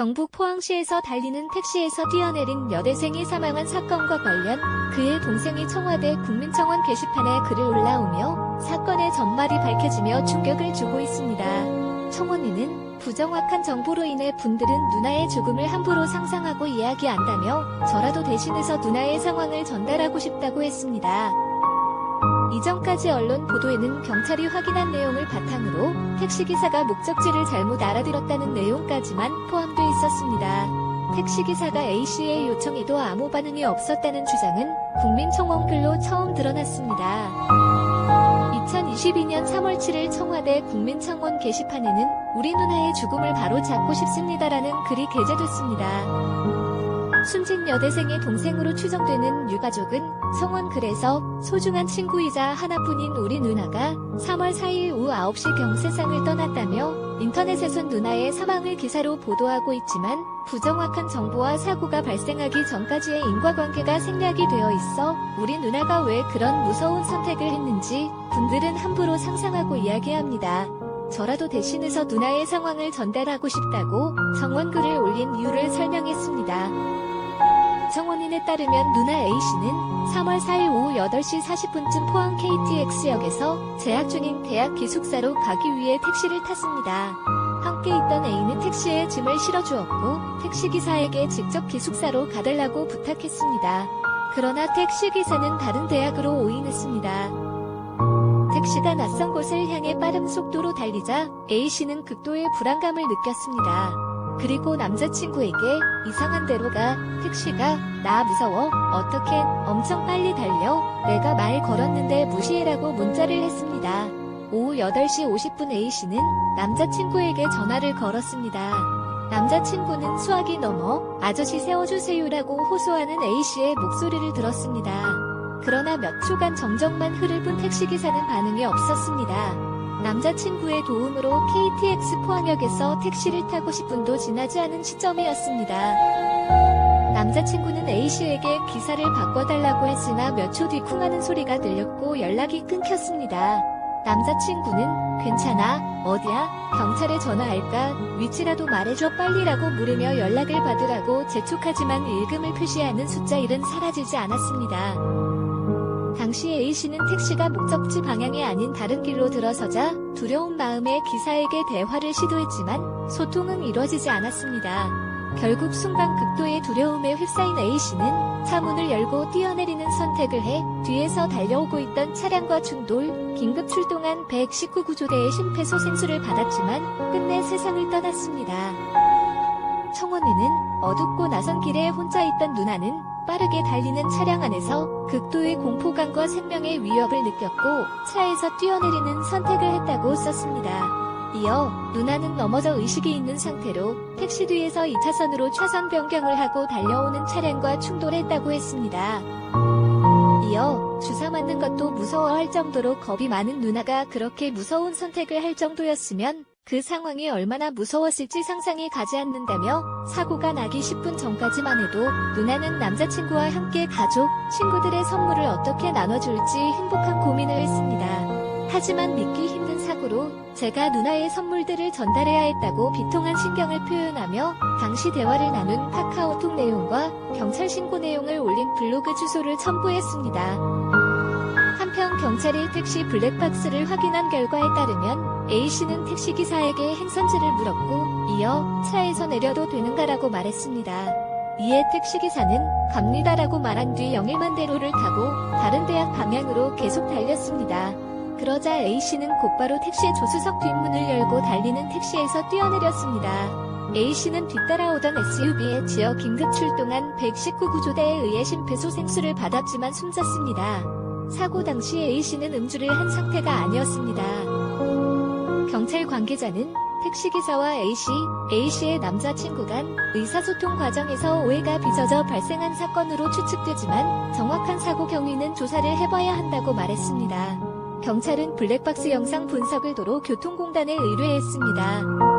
경북 포항시에서 달리는 택시에서 뛰어내린 여대생이 사망한 사건과 관련 그의 동생이 청와대 국민청원 게시판에 글을 올라오며 사건의 전말이 밝혀지며 충격을 주고 있습니다. 청원인은 부정확한 정보로 인해 분들은 누나의 죽음을 함부로 상상하고 이야기한다며 저라도 대신해서 누나의 상황을 전달하고 싶다고 했습니다. 이전까지 언론 보도에는 경찰이 확인한 내용을 바탕으로 택시기사가 목적지를 잘못 알아들었다는 내용까지만 포함돼 있었습니다. 택시기사가 A씨의 요청에도 아무 반응이 없었다는 주장은 국민청원 글로 처음 드러났습니다. 2022년 3월 7일 청와대 국민청원 게시판에는 우리 누나의 죽음을 바로 잡고 싶습니다라는 글이 게재됐습니다. 숨진 여대생의 동생으로 추정되는 유가족은 성원 글에서 소중한 친구이자 하나뿐인 우리 누나가 3월 4일 오후 9시경 세상을 떠났다며 인터넷에선 누나의 사망을 기사로 보도하고 있지만 부정확한 정보와 사고가 발생하기 전까지의 인과관계가 생략이 되어 있어 우리 누나가 왜 그런 무서운 선택을 했는지 분들은 함부로 상상하고 이야기합니다. 저라도 대신해서 누나의 상황을 전달하고 싶다고 정원글을 올린 이유를 설명했습니다. 정원인에 따르면 누나 A씨는 3월 4일 오후 8시 40분쯤 포항 KTX역에서 재학 중인 대학 기숙사로 가기 위해 택시를 탔습니다. 함께 있던 A는 택시에 짐을 실어주었고 택시기사에게 직접 기숙사로 가달라고 부탁했습니다. 그러나 택시기사는 다른 대학으로 오인했습니다. 택시가 낯선 곳을 향해 빠른 속도로 달리자 A씨는 극도의 불안감을 느꼈습니다. 그리고 남자친구에게 이상한 데로 가 택시가 나 무서워 어떻게 엄청 빨리 달려 내가 말 걸었는데 무시해라고 문자를 했습니다. 오후 8시 50분 A씨는 남자친구에게 전화를 걸었습니다. 남자친구는 수학이 넘어 아저씨 세워주세요라고 호소하는 A씨의 목소리를 들었습니다. 그러나 몇 초간 정적만 흐를 뿐 택시기사는 반응이 없었습니다. 남자친구의 도움으로 KTX 포항역에서 택시를 타고 10분도 지나지 않은 시점이었습니다. 남자친구는 A씨에게 기사를 바꿔달라고 했으나 몇 초 뒤 쿵하는 소리가 들렸고 연락이 끊겼습니다. 남자친구는 괜찮아, 어디야? 경찰에 전화할까? 위치라도 말해줘 빨리라고 물으며 연락을 받으라고 재촉하지만 읽음을 표시하는 숫자 1은 사라지지 않았습니다. 당시 A씨는 택시가 목적지 방향이 아닌 다른 길로 들어서자 두려운 마음에 기사에게 대화를 시도했지만 소통은 이루어지지 않았습니다. 결국 순간 극도의 두려움에 휩싸인 A씨는 차문을 열고 뛰어내리는 선택을 해 뒤에서 달려오고 있던 차량과 충돌, 긴급 출동한 119 구조대의 심폐소생술을 받았지만 끝내 세상을 떠났습니다. 청원에는 어둡고 낯선 길에 혼자 있던 누나는 빠르게 달리는 차량 안에서 극도의 공포감과 생명의 위협을 느꼈고 차에서 뛰어내리는 선택을 했다고 썼습니다. 이어 누나는 넘어져 의식이 있는 상태로 택시 뒤에서 2차선으로 차선 변경을 하고 달려오는 차량과 충돌했다고 했습니다. 이어 주사 맞는 것도 무서워할 정도로 겁이 많은 누나가 그렇게 무서운 선택을 할 정도였으면 그 상황이 얼마나 무서웠을지 상상이 가지 않는다며 사고가 나기 10분 전까지만 해도 누나는 남자친구와 함께 가족, 친구들의 선물을 어떻게 나눠줄지 행복한 고민을 했습니다. 하지만 믿기 힘든 사고로 제가 누나의 선물들을 전달해야 했다고 비통한 신경을 표현하며 당시 대화를 나눈 카카오톡 내용과 경찰 신고 내용을 올린 블로그 주소를 첨부했습니다. 한편 경찰이 택시 블랙박스를 확인한 결과에 따르면 A씨는 택시기사에게 행선지를 물었고 이어 차에서 내려도 되는가라고 말했습니다. 이에 택시기사는 갑니다라고 말한 뒤 영일만 대로를 타고 다른 대학 방향으로 계속 달렸습니다. 그러자 A씨는 곧바로 택시 조수석 뒷문을 열고 달리는 택시에서 뛰어내렸습니다. A씨는 뒤따라오던 SUV에 지어 긴급 출동한 119 구조대에 의해 심폐소생술을 받았지만 숨졌습니다. 사고 당시 A씨는 음주를 한 상태가 아니었습니다. 경찰 관계자는 택시기사와 A씨, A씨의 남자친구 간 의사소통 과정에서 오해가 빚어져 발생한 사건으로 추측되지만 정확한 사고 경위는 조사를 해봐야 한다고 말했습니다. 경찰은 블랙박스 영상 분석을 도로 교통공단에 의뢰했습니다.